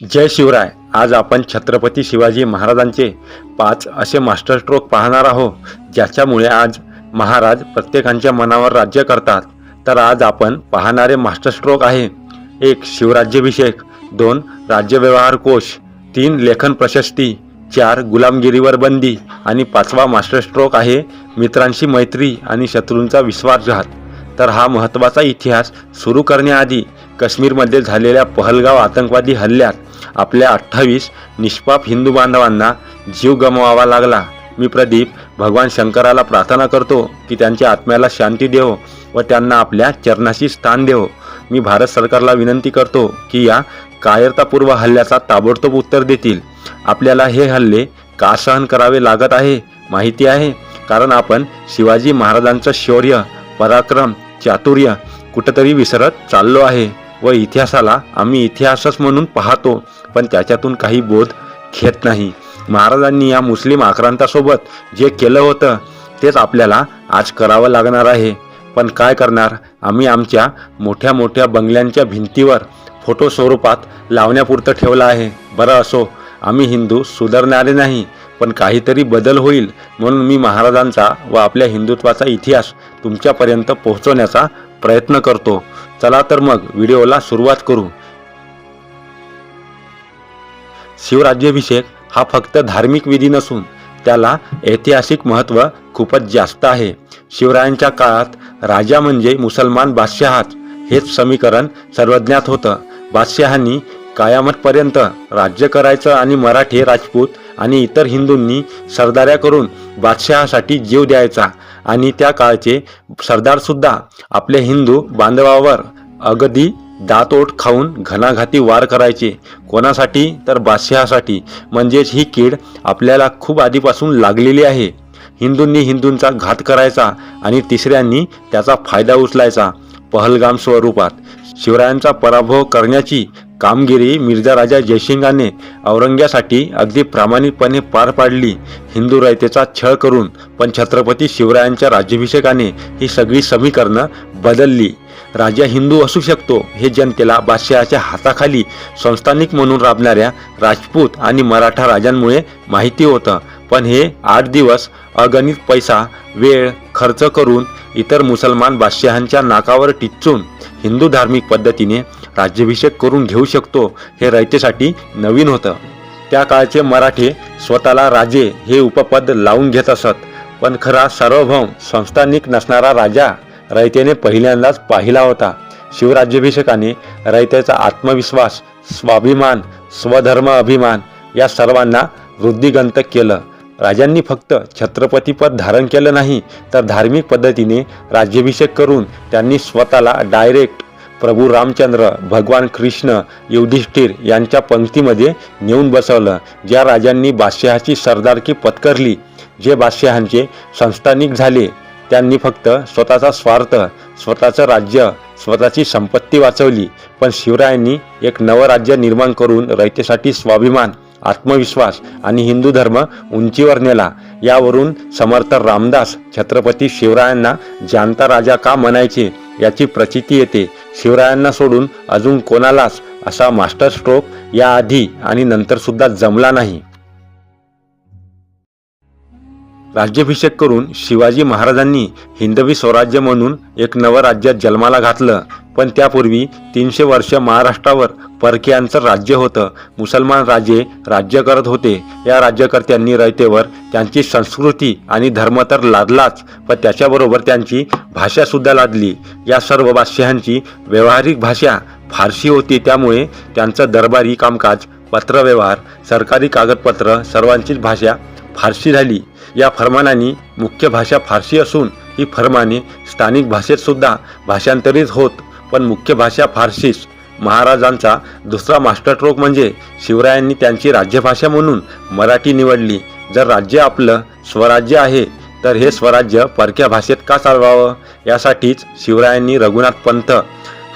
जय शिवराय. आज आपण छत्रपती शिवाजी महाराजांचे पाच असे मास्टर स्ट्रोक पाहणार आहोत ज्याच्यामुळे आज महाराज प्रत्येकांच्या मनावर राज्य करतात. तर आज आपण पाहणारे मास्टर स्ट्रोक आहे एक शिवराज्याभिषेक दोन राज्यव्यवहार कोश तीन लेखन प्रशस्ती चार गुलामगिरीवर बंदी आणि पाचवा मास्टर स्ट्रोक आहे मित्रांशी मैत्री आणि शत्रूंचा विश्वासघात. तर हा महत्त्वाचा इतिहास सुरू करण्याआधी काश्मीरमध्ये झालेल्या पहलगाव आतंकवादी हल्ल्यात आपल्या अठ्ठावीस निष्पाप हिंदू बांधवांना जीव गमवावा लागला. मी प्रदीप भगवान शंकराला प्रार्थना करतो की त्यांच्या आत्म्याला शांती देव व त्यांना आपल्या चरणाशी स्थान देव. मी भारत सरकारला विनंती करतो की या कायरतापूर्व हल्ल्याचा ताबडतोब उत्तर देतील. आपल्याला हे हल्ले का सहन करावे लागत आहे माहिती आहे. कारण आपण शिवाजी महाराजांचं शौर्य पराक्रम चातुर्य कुठंतरी विसरत चाललो आहे. व इतिहासाला आम्ही इतिहासच म्हणून पाहतो पण त्याच्यातून काही बोध घेत नाही. महाराजांनी या मुस्लिम आक्रांतासोबत जे केलं होतं तेच आपल्याला आज करावं लागणार आहे. पण काय करणार? आम्ही आमच्या मोठ्या मोठ्या बंगल्यांच्या भिंतीवर फोटो स्वरूपात लावण्यापुरतं ठेवलं आहे. बरं असो आम्ही हिंदू सुधारणारे नाही पण काहीतरी बदल होईल म्हणून मी महाराजांचा व आपल्या हिंदुत्वाचा इतिहास तुमच्यापर्यंत पोहोचवण्याचा प्रयत्न करतो. चला तर मग व्हिडिओला सुरुवात करू. शिवराज्याभिषेक हा फक्त धार्मिक विधी नसून त्याला ऐतिहासिक महत्त्व खूपच जास्त आहे. शिवरायांच्या काळात राजा म्हणजे मुसलमान बादशहाच हेच समीकरण सर्वज्ञात होतं. बादशहांनी कायामतपर्यंत राज्य करायचं आणि मराठी राजपूत आणि इतर हिंदूंनी सरदाऱ्या करून बादशहासाठी जीव द्यायचा आणि त्या काळचे सरदारसुद्धा आपल्या हिंदू बांधवावर अगदी दातोट खाऊन घणाघाती वार करायचे. कोणासाठी? तर बादशहासाठी. म्हणजेच ही कीड आपल्याला खूप आधीपासून लागलेली आहे. हिंदूंनी हिंदूंचा घात करायचा आणि तिसऱ्यांनी त्याचा फायदा उचलायचा. पहलगाम स्वरूपात. शिवरायांचा पराभव करण्याची कामगिरी मिर्झा राजा जयसिंगाने औरंग्यासाठी अगदी प्रामाणिकपणे पार पाडली. हिंदू रयतेचा छळ करून पण छत्रपती शिवरायांच्या राज्याभिषेकाने ही सगळी समीकरणं बदलली. राजा हिंदू असू शकतो हे जनतेला बादशहाच्या हाताखाली संस्थानिक म्हणून राबणाऱ्या राजपूत आणि मराठा राजांमुळे माहिती होतं. पण हे आठ दिवस अगणित पैसा वेळ खर्च करून इतर मुसलमान बादशहांच्या नाकावर टिचून हिंदू धार्मिक पद्धतीने राज्याभिषेक करून घेऊ शकतो हे रयतेसाठी नवीन होतं. त्या काळचे मराठे स्वतःला राजे हे उपपद लावून घेत असत पण खरा सार्वभौम संस्थानिक नसणारा राजा रयतेने पहिल्यांदाच पाहिला होता. शिवराज्याभिषेकाने रयतेचा आत्मविश्वास स्वाभिमान स्वधर्म अभिमान या सर्वांना वृद्धिगंत केलं. राजांनी फक्त छत्रपतीपद धारण केलं नाही तर धार्मिक पद्धतीने राज्याभिषेक करून त्यांनी स्वतःला डायरेक्ट प्रभू रामचंद्र भगवान कृष्ण युधिष्ठिर यांच्या पंक्तीमध्ये नेऊन बसवलं ज्या राजांनी बादशहाची सरदारकी पत्करली जे बादशहांचे संस्थानिक झाले त्यांनी फक्त स्वतःचा स्वार्थ स्वतःचं राज्य स्वतःची संपत्ती वाचवली. पण शिवरायांनी एक नवं राज्य निर्माण करून रयतेसाठी स्वाभिमान आत्मविश्वास आणि हिंदू धर्म उंचीवर नेला. यावरून समर्थ रामदास छत्रपती शिवरायांना जाणता राजा का म्हणायचे याची प्रचिती येते. शिवरायांना सोडून अजून कोणालाच असा मास्टर स्ट्रोक याआधी आणि नंतर सुद्धा जमला नाही. राज्याभिषेक करून शिवाजी महाराजांनी हिंदवी स्वराज्य म्हणून एक नवं राज्य जन्माला घातलं. पण त्यापूर्वी तीनशे वर्ष महाराष्ट्रावर परकीयांचं राज्य होतं. मुसलमान राजे राज्य करत होते. या राज्यकर्त्यांनी रयतेवर त्यांची संस्कृती आणि धर्म तर लादलाच पण त्याच्याबरोबर त्यांची भाषासुद्धा लादली. या सर्व बादशहांची व्यावहारिक भाषा फारशी होती त्यामुळे त्यांचं दरबारी कामकाज पत्रव्यवहार सरकारी कागदपत्र सर्वांचीच भाषा फारशी झाली या फरमानांनी मुख्य भाषा फारशी असून ही फरमाने स्थानिक भाषेत सुद्धा भाषांतरित होत पण मुख्य भाषा फारशीच. महाराजांचा दुसरा मास्टर ट्रोक म्हणजे शिवरायांनी त्यांची राज्यभाषा म्हणून मराठी निवडली. जर राज्य आपलं स्वराज्य आहे तर हे स्वराज्य परक्या भाषेत का चालवावं? यासाठीच शिवरायांनी रघुनाथ पंत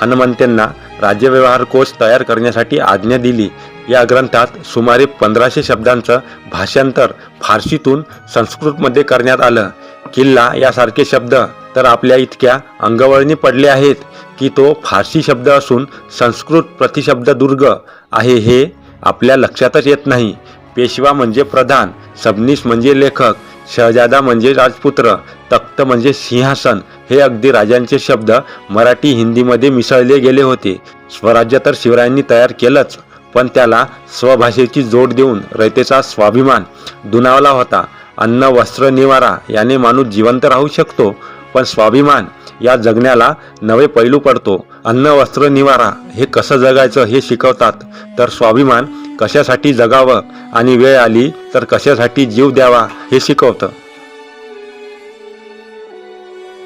हनुमंतेंना राज्यव्यवहार कोश तयार करण्यासाठी आज्ञा दिली. या ग्रंथात सुमारे पंधराशे शब्दांचं भाषांतर फारशीतून संस्कृतमध्ये करण्यात आलं. किल्ला यासारखे शब्द तर आपल्या इतक्या अंगवळणी पडले आहेत. की तो फारसी शब्द असून संस्कृत प्रतिशब्द दुर्ग आहे हे आपल्या लक्षातच येत नाही. पेशवा म्हणजे प्रधान सबनीस म्हणजे लेखक शहजादा म्हणजे राजपुत्र तख्त म्हणजे सिंहासन हे अगदी राजांचे शब्द मराठी हिंदीमध्ये मिसळले गेले होते. स्वराज्य तर शिवरायांनी तयार केलंच पण त्याला स्वभाषेची जोड देऊन रयतेचा स्वाभिमान दुनावला होता. अन्न वस्त्र निवारा याने माणूस जिवंत राहू शकतो पण स्वाभिमान या जगण्याला नवे पैलू पडतो. अन्न वस्त्र निवारा हे कसं जगायचं हे शिकवतात. तर स्वाभिमान कशासाठी जगावं आणि वेळ आली तर कशासाठी जीव द्यावा हे शिकवतं.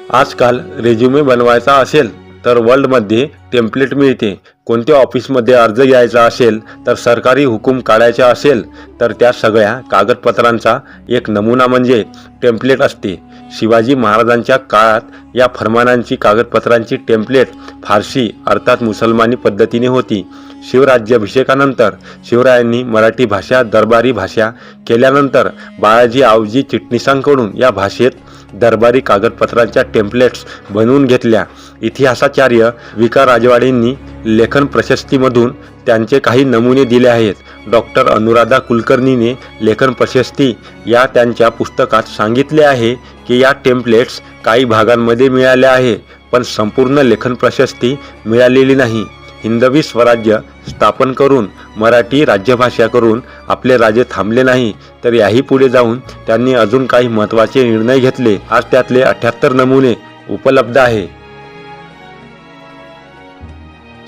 आजकाल रेझ्युमे बनवायचा असेल तर वर्ल्डमध्ये टेम्पलेट मिळते. कोणत्या ऑफिसमध्ये अर्ज घ्यायचा असेल तर सरकारी हुकूम काढायचा असेल तर त्या सगळ्या कागदपत्रांचा एक नमुना म्हणजे टेम्पलेट असते. शिवाजी महाराजांच्या काळात या फरमानांची कागदपत्रांची टेम्पलेट फारसी अर्थात मुसलमानी पद्धतीने होती. शिवराज्याभिषेकानंतर शिवरायांनी मराठी भाषा दरबारी भाषा केल्यानंतर बाळाजी आवजी चिटणीसांकडून या भाषेत दरबारी कागदपत्रांच्या टेम्पलेट्स बनवून घेतल्या. इतिहासाचार्य विका राजवाडेंनी लेखन प्रशस्तीमधून त्यांचे काही नमुने दिले आहेत. डॉक्टर अनुराधा कुलकर्णीने लेखन प्रशस्ती या त्यांच्या पुस्तकात सांगितले आहे की या टेम्पलेट्स काही भागांमध्ये मिळाल्या आहे पण संपूर्ण लेखन प्रशस्ती मिळालेली नाही. हिंदवी स्वराज्य स्थापन करून मराठी राज्यभाषा करून आपले राजे थांबले नाही तर याही पुढे जाऊन त्यांनी अजून काही महत्त्वाचे निर्णय घेतले. आज त्यातले अठ्याहत्तर नमुने उपलब्ध आहे.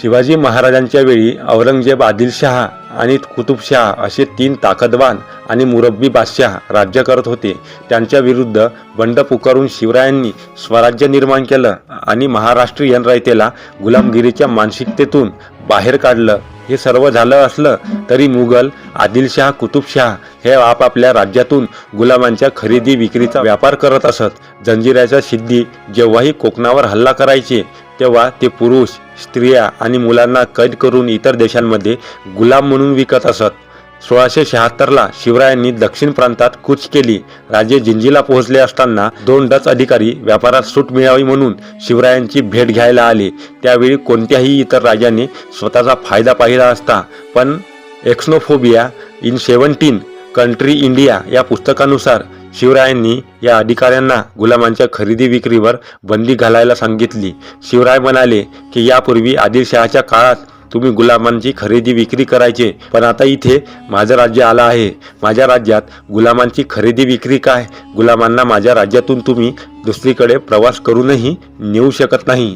शिवाजी महाराजांच्या वेळी औरंगजेब आदिलशहा आणि कुतुबशहा असे तीन ताकदवान आणि मुरब्बी बादशाह राज्य करत होते. त्यांच्या विरुद्ध बंड पुकारून शिवरायांनी स्वराज्य निर्माण केलं आणि महाराष्ट्रीयन रयतेला गुलामगिरीच्या मानसिकतेतून बाहेर काढलं. हे सर्व झालं असलं तरी मुघल आदिलशहा कुतुबशहा हे आपापल्या राज्यातून गुलामांच्या खरेदी विक्रीचा व्यापार करत असत. जंजिऱ्याच्या सिद्धी जेव्हाही कोकणावर हल्ला करायचे तेव्हा ते पुरुष स्त्रिया आणि मुलांना कैद करून इतर देशांमध्ये गुलाम म्हणून विकत असत. सोळाशे शहात्तरला शिवरायांनी दक्षिण प्रांतात कूच केली. राजे जिंजीला पोहोचले असताना दोन डच अधिकारी व्यापारात सूट मिळावी म्हणून शिवरायांची भेट घ्यायला आले. त्यावेळी कोणत्याही इतर राजाने स्वतःचा फायदा पाहिला असता. पण xenophobia in seventeen country India या पुस्तकानुसार शिवरायांनी या अधिकाऱ्यांना गुलामांच्या खरेदी विक्रीवर बंदी घालायला सांगितली. शिवराय म्हणाले की यापूर्वी आदिलशहाच्या काळात तुम्ही गुलामांची खरेदी विक्री करायचे पण आता इथे माझं राज्य आलं आहे. माझ्या राज्यात गुलामांची खरेदी विक्री काय? गुलामांना माझ्या राज्यातून तुम्ही दुसरीकडे प्रवास करूनही नेऊ शकत नाही.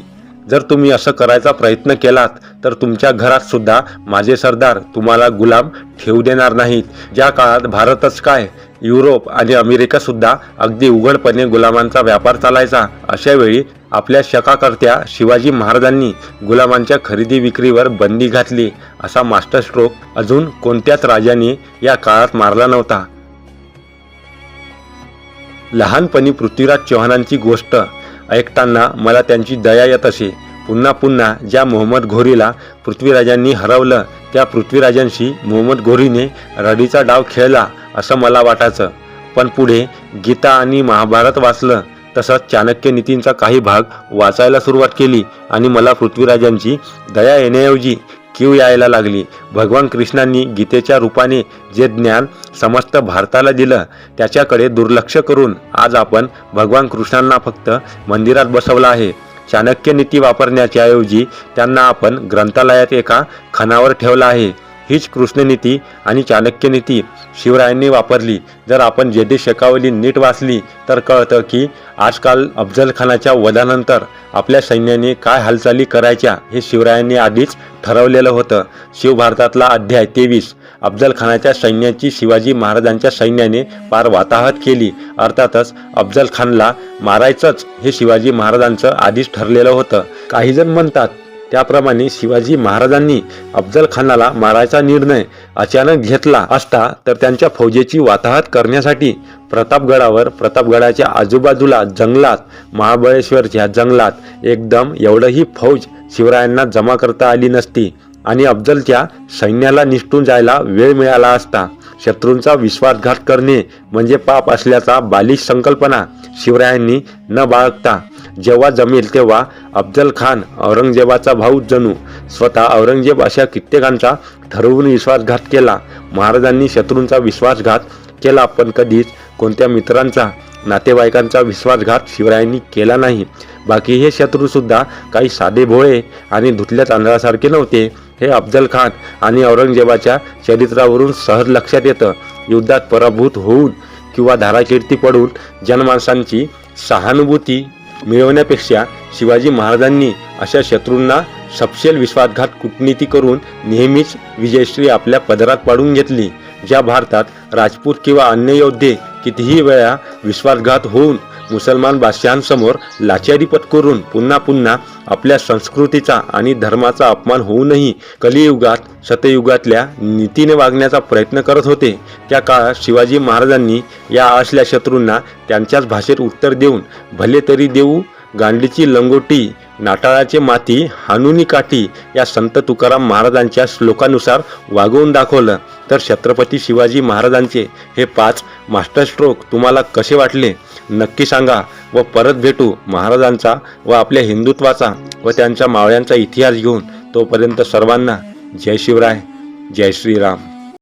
जर तुम्ही असं करायचा प्रयत्न केलात तर तुमच्या घरात सुद्धा माझे सरदार तुम्हाला गुलाम ठेवू देणार नाहीत. ज्या काळात भारतच काय युरोप आणि अमेरिका सुद्धा अगदी उघडपणे गुलामांचा व्यापार चालायचा अशा वेळी आपल्या शकाकर्त्या शिवाजी महाराजांनी गुलामांच्या खरेदी विक्रीवर बंदी घातली असा मास्टर स्ट्रोक अजून कोणत्याच राजाने या काळात मारला नव्हता. लहानपणी पृथ्वीराज चव्हाणांची गोष्ट ऐकताना मला त्यांची दया येत असे. पुन्हा पुन्हा ज्या मोहम्मद घोरीला पृथ्वीराजांनी हरवलं त्या पृथ्वीराजांशी मोहम्मद घोरीने रडीचा डाव खेळला असं मला वाटायचं. पण पुढे गीता आणि महाभारत वाचलं तसंच चाणक्य नीतींचा काही भाग वाचायला सुरुवात केली आणि मला पृथ्वीराजांची दया येण्याऐवजी कीव यायला लागली. भगवान कृष्णांनी गीतेच्या रूपाने जे ज्ञान समस्त भारताला दिलं त्याच्याकडे दुर्लक्ष करून आज आपण भगवान कृष्णांना फक्त मंदिरात बसवलं आहे. चाणक्य नीती वापरण्याच्याऐवजी त्यांना आपण ग्रंथालयात एका खणावर ठेवलं आहे. हीच कृष्णनीती आणि चाणक्यनीती शिवरायांनी वापरली. जर आपण जेदी शेकावली नीट वाचली तर कळतं की आजकाल अफजलखानाच्या वधानंतर आपल्या सैन्याने काय हालचाली करायच्या हे शिवरायांनी आधीच ठरवलेलं होतं. शिवभारतातला अध्याय तेवीस. अफजलखानाच्या सैन्याची शिवाजी महाराजांच्या सैन्याने पार वाताहत केली. अर्थातच अफजलखानला मारायचंच हे शिवाजी महाराजांचं आधीच ठरलेलं होतं. काही जण म्हणतात त्याप्रमाणे शिवाजी महाराजांनी अफजल खानाला मारायचा निर्णय अचानक घेतला असता तर त्यांच्या फौजेची वाताहत करण्यासाठी प्रतापगडावर प्रतापगडाच्या आजूबाजूला जंगलात महाबळेश्वरच्या जंगलात एकदम एवढंही फौज शिवरायांना जमा करता आली नसती आणि अफजलच्या सैन्याला निष्ठून जायला वेळ मिळाला असता. शत्रूंचा विश्वासघात करणे म्हणजे पाप असल्याचा बालिश संकल्पना शिवरायांनी न बाळगता जेव्हा जमेल तेव्हा अफजल खान औरंगजेबाचा भाऊ जणू स्वतः औरंगजेब अशा कित्येकांचा ठरवून विश्वासघात केला. महाराजांनी शत्रूंचा विश्वासघात केला पण कधीच कोणत्या मित्रांचा नातेवाईकांचा विश्वासघात शिवरायांनी केला नाही. बाकी हे शत्रूसुद्धा काही साधे भोळे आणि धुतल्या तांदळासारखे नव्हते. हे अफजल खान आणि औरंगजेबाच्या चरित्रावरून सहज लक्षात येतं. युद्धात पराभूत होऊन किंवा धाराकीर्ती पडून जनमानसांची सहानुभूती मिळवण्यापेक्षा शिवाजी महाराजांनी अशा शत्रूंना सपशेल विश्वासघात कूटनीती करून नेहमीच विजयश्री आपल्या पदरात पाडून घेतली ज्या भारतात राजपूत किंवा अन्य योद्धे कितीही वेळा विश्वासघात होऊन मुसलमान बादशहांसमोर लाचारी पत्करून पुन्हा पुन्हा आपल्या संस्कृतीचा आणि धर्माचा अपमान होऊनही कलियुगात सतयुगातल्या नीतीने वागण्याचा प्रयत्न करत होते. त्या काळात शिवाजी महाराजांनी या असल्या शत्रूंना त्यांच्याच भाषेत उत्तर देऊन भले तरी देऊ गांडीची लंगोटी नाटाळाचे माती हानुनी काठी या संत तुकाराम महाराजांच्या श्लोकानुसार वागवून दाखवलं. तर छत्रपती शिवाजी महाराजांचे हे पाच मास्टरस्ट्रोक तुम्हाला कसे वाटले? नक्की सांगा व परत भेटू महाराजांचा व आपल्या हिंदुत्वाचा व त्यांच्या मावळ्यांचा इतिहास घेऊन तोपर्यंत सर्वांना जय शिवराय जय श्रीराम.